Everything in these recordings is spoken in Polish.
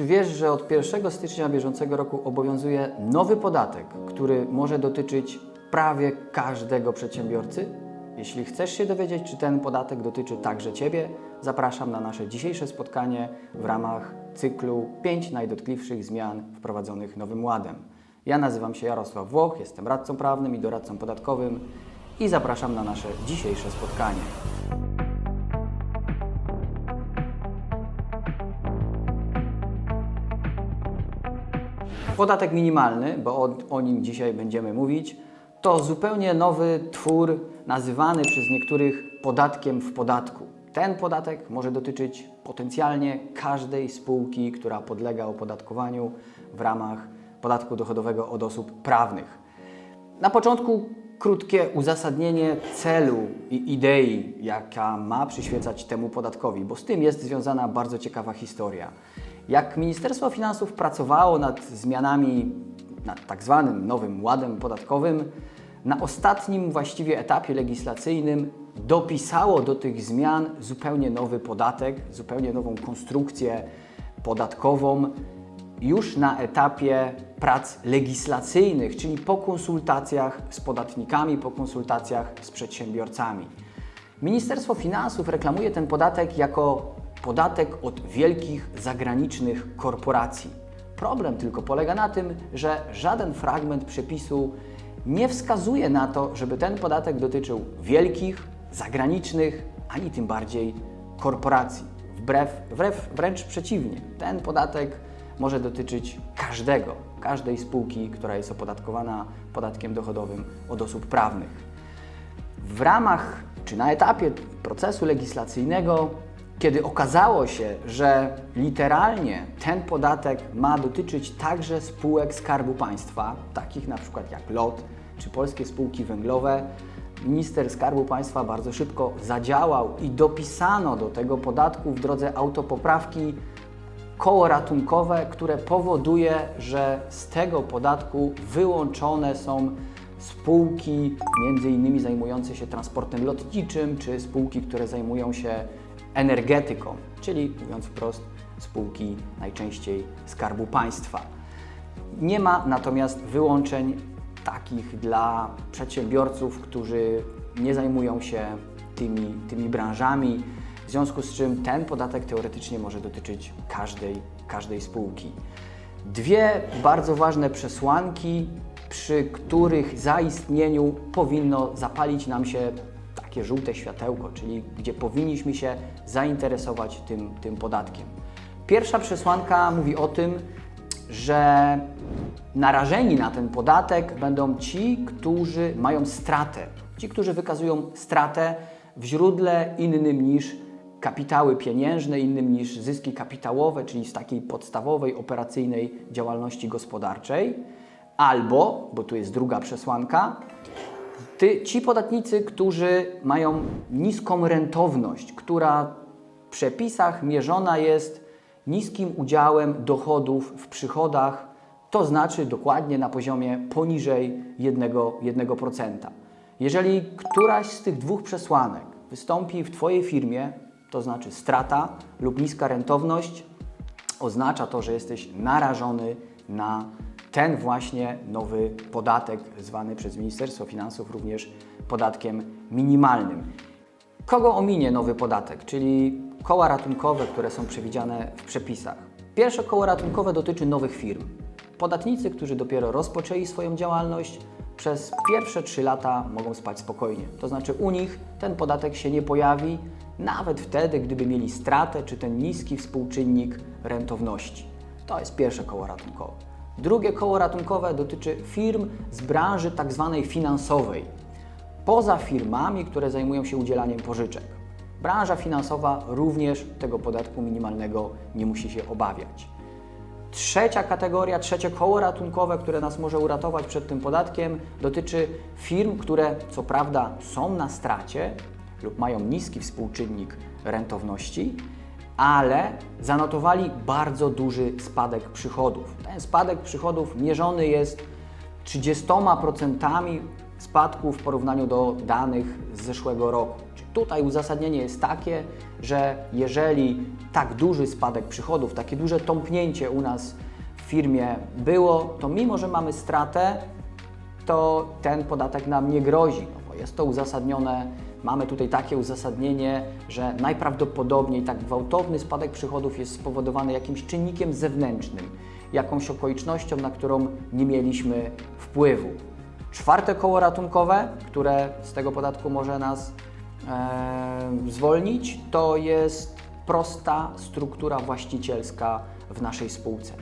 Czy wiesz, że od 1 stycznia bieżącego roku obowiązuje nowy podatek, który może dotyczyć prawie każdego przedsiębiorcy? Jeśli chcesz się dowiedzieć, czy ten podatek dotyczy także Ciebie, zapraszam na nasze dzisiejsze spotkanie w ramach cyklu 5 najdotkliwszych zmian wprowadzonych Nowym Ładem. Ja nazywam się Jarosław Włoch, jestem radcą prawnym i doradcą podatkowym i zapraszam na nasze dzisiejsze spotkanie. Podatek minimalny, bo o, o nim dzisiaj będziemy mówić, to zupełnie nowy twór nazywany przez niektórych podatkiem w podatku. Ten podatek może dotyczyć potencjalnie każdej spółki, która podlega opodatkowaniu w ramach podatku dochodowego od osób prawnych. Na początku krótkie uzasadnienie celu i idei, jaka ma przyświecać temu podatkowi, bo z tym jest związana bardzo ciekawa historia. Jak Ministerstwo Finansów pracowało nad zmianami, nad tak zwanym nowym ładem podatkowym, na ostatnim właściwie etapie legislacyjnym dopisało do tych zmian zupełnie nowy podatek, zupełnie nową konstrukcję podatkową, już na etapie prac legislacyjnych, czyli po konsultacjach z podatnikami, po konsultacjach z przedsiębiorcami. Ministerstwo Finansów reklamuje ten podatek jako podatek od wielkich zagranicznych korporacji. Problem tylko polega na tym, że żaden fragment przepisu nie wskazuje na to, żeby ten podatek dotyczył wielkich, zagranicznych, ani tym bardziej korporacji. Wbrew, wbrew, wręcz przeciwnie, ten podatek może dotyczyć każdego, każdej spółki, która jest opodatkowana podatkiem dochodowym od osób prawnych. W ramach czy na etapie procesu legislacyjnego, kiedy okazało się, że literalnie ten podatek ma dotyczyć także spółek Skarbu Państwa, takich na przykład jak LOT czy polskie spółki węglowe, minister Skarbu Państwa bardzo szybko zadziałał i dopisano do tego podatku w drodze autopoprawki koło ratunkowe, które powoduje, że z tego podatku wyłączone są spółki między innymi zajmujące się transportem lotniczym, czy spółki, które zajmują się energetyką, czyli mówiąc wprost spółki najczęściej Skarbu Państwa. Nie ma natomiast wyłączeń takich dla przedsiębiorców, którzy nie zajmują się tymi, tymi branżami, w związku z czym ten podatek teoretycznie może dotyczyć każdej, każdej spółki. Dwie bardzo ważne przesłanki, przy których zaistnieniu powinno zapalić nam się takie żółte światełko, czyli gdzie powinniśmy się zainteresować tym, tym podatkiem. Pierwsza przesłanka mówi o tym, że narażeni na ten podatek będą ci, którzy mają stratę. Ci, którzy wykazują stratę w źródle innym niż kapitały pieniężne, innym niż zyski kapitałowe, czyli z takiej podstawowej, operacyjnej działalności gospodarczej, albo, bo tu jest druga przesłanka, ty, ci podatnicy, którzy mają niską rentowność, która w przepisach mierzona jest niskim udziałem dochodów w przychodach, to znaczy dokładnie na poziomie poniżej 1%. 1%. Jeżeli któraś z tych dwóch przesłanek wystąpi w Twojej firmie, to znaczy strata lub niska rentowność, oznacza to, że jesteś narażony na ten właśnie nowy podatek, zwany przez Ministerstwo Finansów również podatkiem minimalnym. Kogo ominie nowy podatek, czyli koła ratunkowe, które są przewidziane w przepisach? Pierwsze koło ratunkowe dotyczy nowych firm. Podatnicy, którzy dopiero rozpoczęli swoją działalność, przez pierwsze 3 lata mogą spać spokojnie. To znaczy u nich ten podatek się nie pojawi, nawet wtedy, gdyby mieli stratę czy ten niski współczynnik rentowności. To jest pierwsze koło ratunkowe. Drugie koło ratunkowe dotyczy firm z branży tak zwanej finansowej, poza firmami, które zajmują się udzielaniem pożyczek. Branża finansowa również tego podatku minimalnego nie musi się obawiać. Trzecia kategoria, trzecie koło ratunkowe, które nas może uratować przed tym podatkiem, dotyczy firm, które co prawda są na stracie lub mają niski współczynnik rentowności, ale zanotowali bardzo duży spadek przychodów. Ten spadek przychodów mierzony jest 30% spadku w porównaniu do danych z zeszłego roku. Tutaj uzasadnienie jest takie, że jeżeli tak duży spadek przychodów, takie duże tąpnięcie u nas w firmie było, to mimo, że mamy stratę, to ten podatek nam nie grozi, no bo jest to uzasadnione. Mamy tutaj takie uzasadnienie, że najprawdopodobniej tak gwałtowny spadek przychodów jest spowodowany jakimś czynnikiem zewnętrznym, jakąś okolicznością, na którą nie mieliśmy wpływu. Czwarte koło ratunkowe, które z tego podatku może nas e, zwolnić, to jest prosta struktura właścicielska w naszej spółce.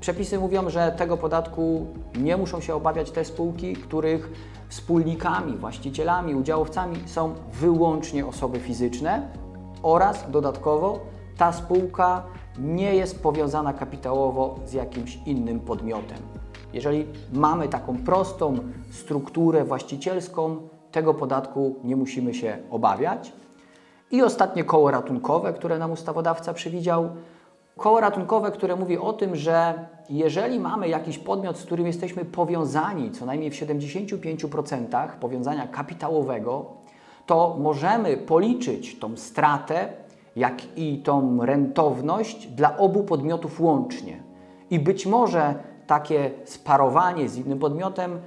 Przepisy mówią, że tego podatku nie muszą się obawiać te spółki, których wspólnikami, właścicielami, udziałowcami są wyłącznie osoby fizyczne oraz dodatkowo ta spółka nie jest powiązana kapitałowo z jakimś innym podmiotem. Jeżeli mamy taką prostą strukturę właścicielską, tego podatku nie musimy się obawiać. I ostatnie koło ratunkowe, które nam ustawodawca przewidział. Koło ratunkowe, które mówi o tym, że jeżeli mamy jakiś podmiot, z którym jesteśmy powiązani, co najmniej w 75% powiązania kapitałowego, to możemy policzyć tą stratę, jak i tą rentowność dla obu podmiotów łącznie. I być może takie sparowanie z innym podmiotem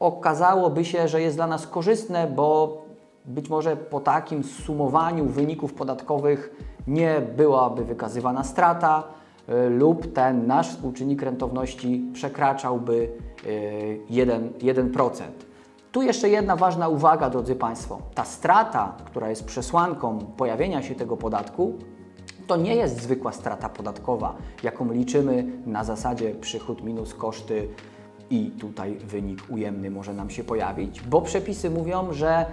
okazałoby się, że jest dla nas korzystne, bo być może po takim sumowaniu wyników podatkowych nie byłaby wykazywana strata y, lub ten nasz współczynnik rentowności przekraczałby y, 1%. 1%. Tu jeszcze jedna ważna uwaga, drodzy Państwo. Ta strata, która jest przesłanką pojawienia się tego podatku, to nie jest zwykła strata podatkowa, jaką liczymy na zasadzie przychód minus koszty i tutaj wynik ujemny może nam się pojawić, bo przepisy mówią, że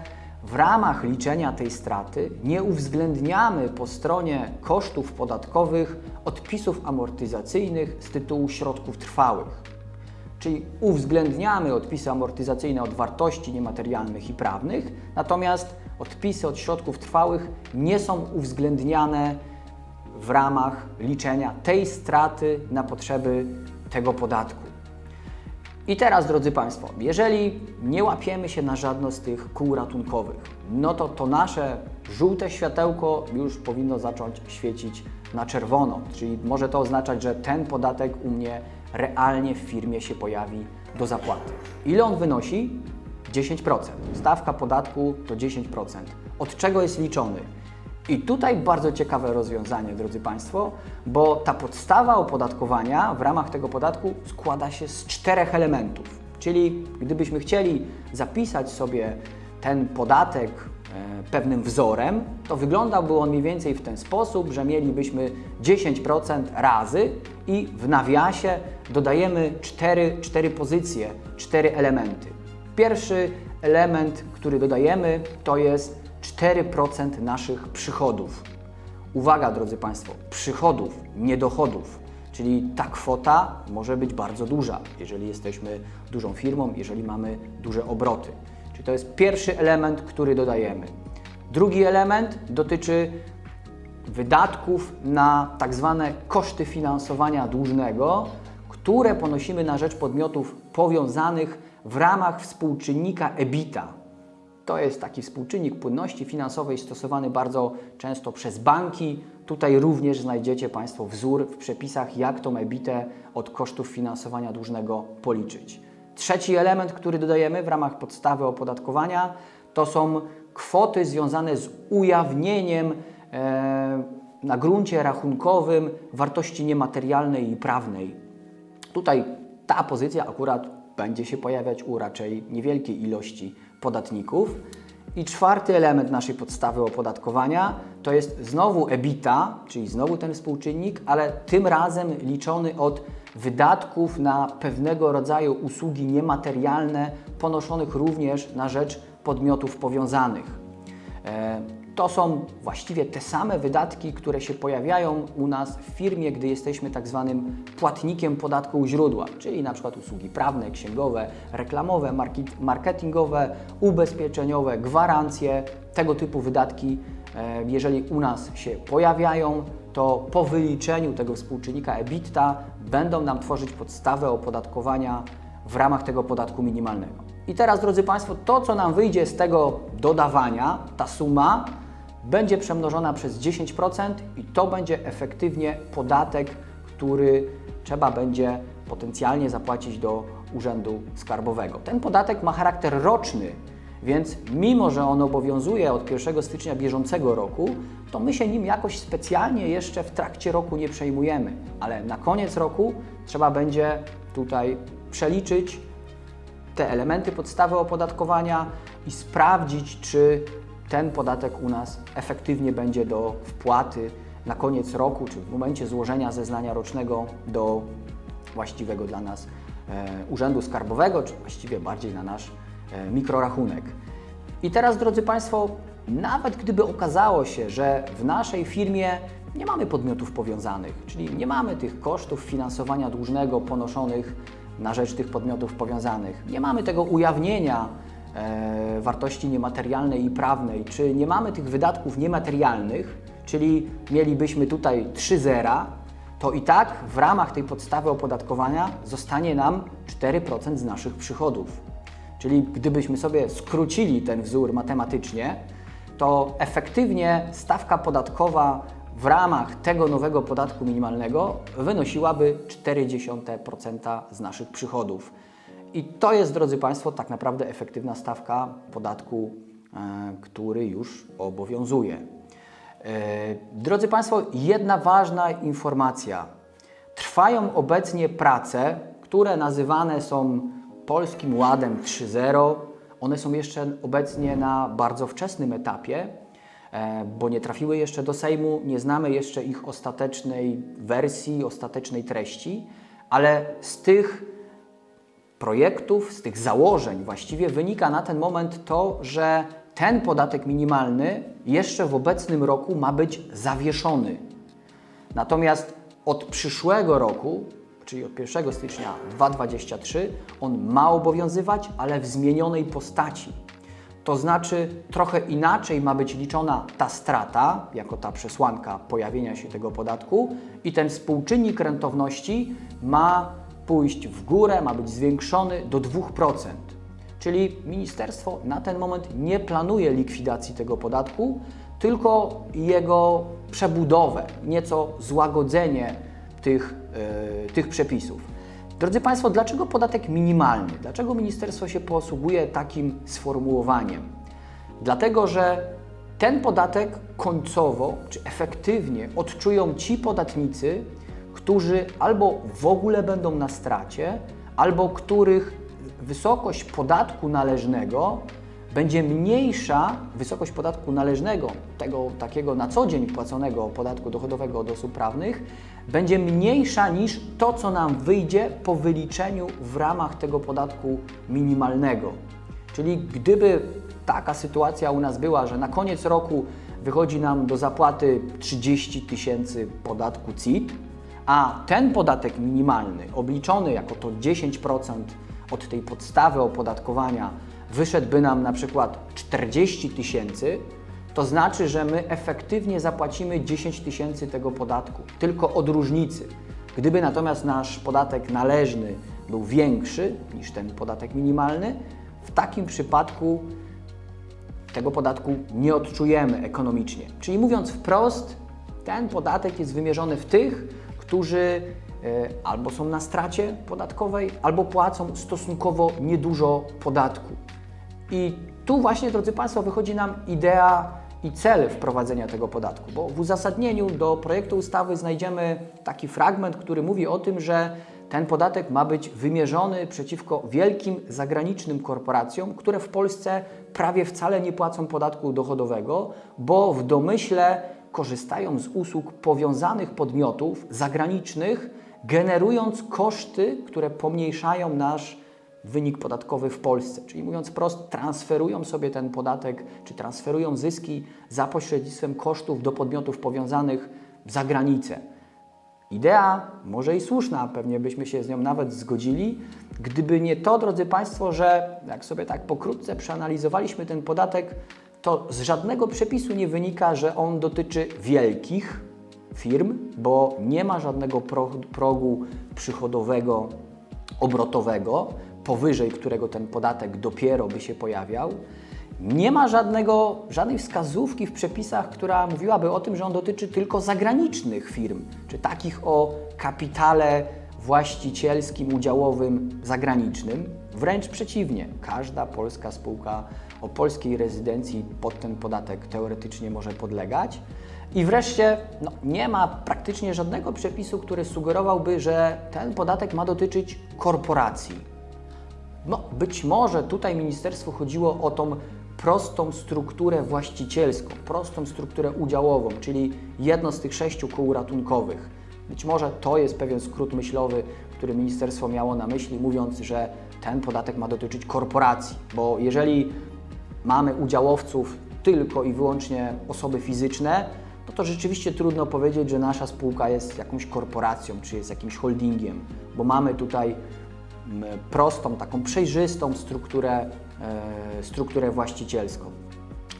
w ramach liczenia tej straty nie uwzględniamy po stronie kosztów podatkowych odpisów amortyzacyjnych z tytułu środków trwałych. Czyli uwzględniamy odpisy amortyzacyjne od wartości niematerialnych i prawnych, natomiast odpisy od środków trwałych nie są uwzględniane w ramach liczenia tej straty na potrzeby tego podatku. I teraz, drodzy Państwo, jeżeli nie łapiemy się na żadno z tych kół ratunkowych, no to to nasze żółte światełko już powinno zacząć świecić na czerwono, czyli może to oznaczać, że ten podatek u mnie realnie w firmie się pojawi do zapłaty. Ile on wynosi? 10%. Stawka podatku to 10%. Od czego jest liczony? I tutaj bardzo ciekawe rozwiązanie, drodzy Państwo, bo ta podstawa opodatkowania w ramach tego podatku składa się z czterech elementów. Czyli gdybyśmy chcieli zapisać sobie ten podatek e, pewnym wzorem, to wyglądałby on mniej więcej w ten sposób, że mielibyśmy 10% razy i w nawiasie dodajemy cztery, cztery pozycje, cztery elementy. Pierwszy element, który dodajemy, to jest 4% naszych przychodów. Uwaga, drodzy Państwo, przychodów, nie dochodów. Czyli ta kwota może być bardzo duża, jeżeli jesteśmy dużą firmą, jeżeli mamy duże obroty. Czyli to jest pierwszy element, który dodajemy. Drugi element dotyczy wydatków na tak zwane koszty finansowania dłużnego, które ponosimy na rzecz podmiotów powiązanych w ramach współczynnika EBITA. To jest taki współczynnik płynności finansowej stosowany bardzo często przez banki. Tutaj również znajdziecie Państwo wzór w przepisach, jak tą EBITę od kosztów finansowania dłużnego policzyć. Trzeci element, który dodajemy w ramach podstawy opodatkowania, to są kwoty związane z ujawnieniem e, na gruncie rachunkowym wartości niematerialnej i prawnej. Tutaj ta pozycja akurat będzie się pojawiać u raczej niewielkiej ilości podatników. I czwarty element naszej podstawy opodatkowania to jest znowu EBITA, czyli znowu ten współczynnik, ale tym razem liczony od wydatków na pewnego rodzaju usługi niematerialne ponoszonych również na rzecz podmiotów powiązanych. To są właściwie te same wydatki, które się pojawiają u nas w firmie, gdy jesteśmy tak zwanym płatnikiem podatku u źródła, czyli na przykład usługi prawne, księgowe, reklamowe, marketingowe, ubezpieczeniowe, gwarancje, tego typu wydatki, e, jeżeli u nas się pojawiają, to po wyliczeniu tego współczynnika EBITDA będą nam tworzyć podstawę opodatkowania w ramach tego podatku minimalnego. I teraz, drodzy Państwo, to co nam wyjdzie z tego dodawania, ta suma, będzie przemnożona przez 10% i to będzie efektywnie podatek, który trzeba będzie potencjalnie zapłacić do Urzędu Skarbowego. Ten podatek ma charakter roczny, więc mimo, że on obowiązuje od 1 stycznia bieżącego roku, to my się nim jakoś specjalnie jeszcze w trakcie roku nie przejmujemy, ale na koniec roku trzeba będzie tutaj przeliczyć te elementy podstawy opodatkowania i sprawdzić, czy ten podatek u nas efektywnie będzie do wpłaty na koniec roku, czy w momencie złożenia zeznania rocznego do właściwego dla nas e, Urzędu Skarbowego, czy właściwie bardziej na nasz e, mikrorachunek. I teraz, drodzy Państwo, nawet gdyby okazało się, że w naszej firmie nie mamy podmiotów powiązanych, czyli nie mamy tych kosztów finansowania dłużnego ponoszonych na rzecz tych podmiotów powiązanych, nie mamy tego ujawnienia wartości niematerialnej i prawnej, czy nie mamy tych wydatków niematerialnych, czyli mielibyśmy tutaj 3 zera, to i tak w ramach tej podstawy opodatkowania zostanie nam 4% z naszych przychodów. Czyli gdybyśmy sobie skrócili ten wzór matematycznie, to efektywnie stawka podatkowa w ramach tego nowego podatku minimalnego wynosiłaby 0,4% z naszych przychodów. I to jest, drodzy Państwo, tak naprawdę efektywna stawka podatku, e, który już obowiązuje. E, Drodzy Państwo, jedna ważna informacja. Trwają obecnie prace, które nazywane są Polskim Ładem 3.0. One są jeszcze obecnie na bardzo wczesnym etapie, e, bo nie trafiły jeszcze do Sejmu, nie znamy jeszcze ich ostatecznej wersji, ostatecznej treści, ale z tych projektów, z tych założeń właściwie wynika na ten moment to, że ten podatek minimalny jeszcze w obecnym roku ma być zawieszony. Natomiast od przyszłego roku, czyli od 1 stycznia 2023, on ma obowiązywać, ale w zmienionej postaci. To znaczy, trochę inaczej ma być liczona ta strata, jako ta przesłanka pojawienia się tego podatku, i ten współczynnik rentowności ma pójść w górę, ma być zwiększony do 2%. Czyli ministerstwo na ten moment nie planuje likwidacji tego podatku, tylko jego przebudowę, nieco złagodzenie tych, yy, tych przepisów. Drodzy Państwo, dlaczego podatek minimalny? Dlaczego ministerstwo się posługuje takim sformułowaniem? Dlatego, że ten podatek końcowo czy efektywnie odczują ci podatnicy, którzy albo w ogóle będą na stracie, albo których wysokość podatku należnego będzie mniejsza, wysokość podatku należnego, tego takiego na co dzień płaconego podatku dochodowego od osób prawnych, będzie mniejsza niż to, co nam wyjdzie po wyliczeniu w ramach tego podatku minimalnego. Czyli gdyby taka sytuacja u nas była, że na koniec roku wychodzi nam do zapłaty 30 tysięcy podatku CIT, a ten podatek minimalny obliczony jako to 10% od tej podstawy opodatkowania wyszedłby nam na przykład 40 tysięcy, to znaczy, że my efektywnie zapłacimy 10 tysięcy tego podatku, tylko od różnicy. Gdyby natomiast nasz podatek należny był większy niż ten podatek minimalny, w takim przypadku tego podatku nie odczujemy ekonomicznie. Czyli mówiąc wprost, ten podatek jest wymierzony w tych, którzy e, albo są na stracie podatkowej, albo płacą stosunkowo niedużo podatku. I tu właśnie, drodzy Państwo, wychodzi nam idea i cel wprowadzenia tego podatku, bo w uzasadnieniu do projektu ustawy znajdziemy taki fragment, który mówi o tym, że ten podatek ma być wymierzony przeciwko wielkim zagranicznym korporacjom, które w Polsce prawie wcale nie płacą podatku dochodowego, bo w domyśle korzystają z usług powiązanych podmiotów zagranicznych, generując koszty, które pomniejszają nasz wynik podatkowy w Polsce. Czyli mówiąc prosto, transferują sobie ten podatek, czy transferują zyski za pośrednictwem kosztów do podmiotów powiązanych za granicę. Idea może i słuszna, pewnie byśmy się z nią nawet zgodzili, gdyby nie to, drodzy Państwo, że jak sobie tak pokrótce przeanalizowaliśmy ten podatek, to z żadnego przepisu nie wynika, że on dotyczy wielkich firm, bo nie ma żadnego progu przychodowego, obrotowego, powyżej którego ten podatek dopiero by się pojawiał. Nie ma żadnego, żadnej wskazówki w przepisach, która mówiłaby o tym, że on dotyczy tylko zagranicznych firm, czy takich o kapitale właścicielskim, udziałowym zagranicznym. Wręcz przeciwnie, każda polska spółka o polskiej rezydencji pod ten podatek teoretycznie może podlegać. I wreszcie no, nie ma praktycznie żadnego przepisu, który sugerowałby, że ten podatek ma dotyczyć korporacji. No, być może tutaj ministerstwu chodziło o tą prostą strukturę właścicielską, prostą strukturę udziałową, czyli jedno z tych sześciu kół ratunkowych. Być może to jest pewien skrót myślowy, który ministerstwo miało na myśli, mówiąc, że ten podatek ma dotyczyć korporacji, bo jeżeli mamy udziałowców tylko i wyłącznie osoby fizyczne, no to rzeczywiście trudno powiedzieć, że nasza spółka jest jakąś korporacją czy jest jakimś holdingiem, bo mamy tutaj m, prostą, taką przejrzystą strukturę, e, strukturę właścicielską.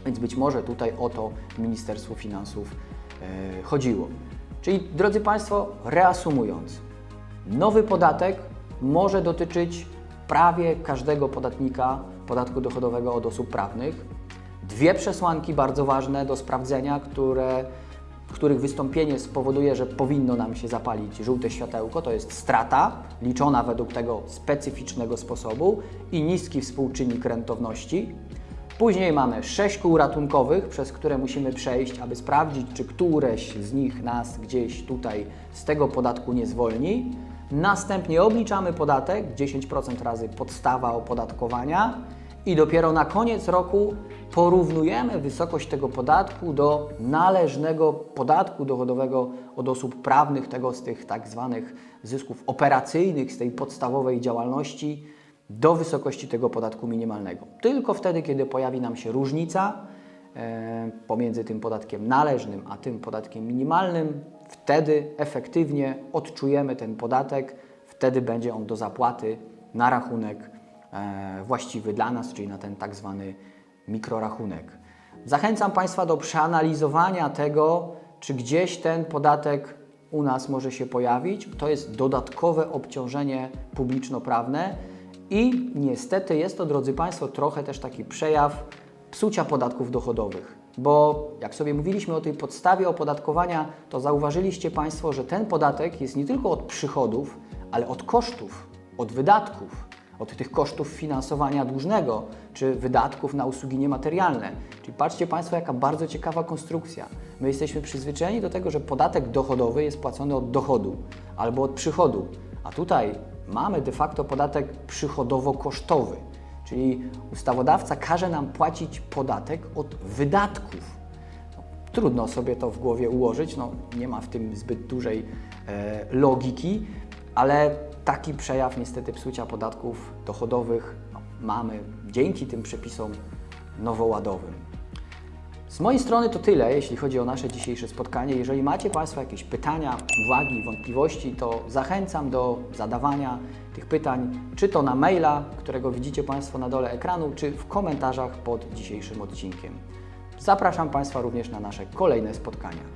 Więc być może tutaj o to Ministerstwu Finansów e, chodziło. Czyli, drodzy Państwo, reasumując, nowy podatek może dotyczyć prawie każdego podatnika podatku dochodowego od osób prawnych. Dwie przesłanki bardzo ważne do sprawdzenia, które, których wystąpienie spowoduje, że powinno nam się zapalić żółte światełko, to jest strata liczona według tego specyficznego sposobu i niski współczynnik rentowności. Później mamy sześć kół ratunkowych, przez które musimy przejść, aby sprawdzić, czy któreś z nich nas gdzieś tutaj z tego podatku nie zwolni. Następnie obliczamy podatek 10% razy podstawa opodatkowania i dopiero na koniec roku porównujemy wysokość tego podatku do należnego podatku dochodowego od osób prawnych, tego z tych tak zwanych zysków operacyjnych, z tej podstawowej działalności do wysokości tego podatku minimalnego. Tylko wtedy, kiedy pojawi nam się różnica e, pomiędzy tym podatkiem należnym a tym podatkiem minimalnym, wtedy efektywnie odczujemy ten podatek, wtedy będzie on do zapłaty na rachunek e, właściwy dla nas, czyli na ten tak zwany mikrorachunek. Zachęcam Państwa do przeanalizowania tego, czy gdzieś ten podatek u nas może się pojawić. To jest dodatkowe obciążenie publiczno-prawne i niestety jest to, drodzy Państwo, trochę też taki przejaw psucia podatków dochodowych. Bo jak sobie mówiliśmy o tej podstawie opodatkowania, to zauważyliście Państwo, że ten podatek jest nie tylko od przychodów, ale od kosztów, od wydatków, od tych kosztów finansowania dłużnego czy wydatków na usługi niematerialne. Czyli patrzcie Państwo, jaka bardzo ciekawa konstrukcja. My jesteśmy przyzwyczajeni do tego, że podatek dochodowy jest płacony od dochodu albo od przychodu, a tutaj mamy de facto podatek przychodowo-kosztowy. Czyli ustawodawca każe nam płacić podatek od wydatków. No, trudno sobie to w głowie ułożyć, no, nie ma w tym zbyt dużej e, logiki, ale taki przejaw niestety psucia podatków dochodowych no, mamy dzięki tym przepisom nowoładowym. Z mojej strony to tyle, jeśli chodzi o nasze dzisiejsze spotkanie. Jeżeli macie Państwo jakieś pytania, uwagi, wątpliwości, to zachęcam do zadawania tych pytań, czy to na maila, którego widzicie Państwo na dole ekranu, czy w komentarzach pod dzisiejszym odcinkiem. Zapraszam Państwa również na nasze kolejne spotkania.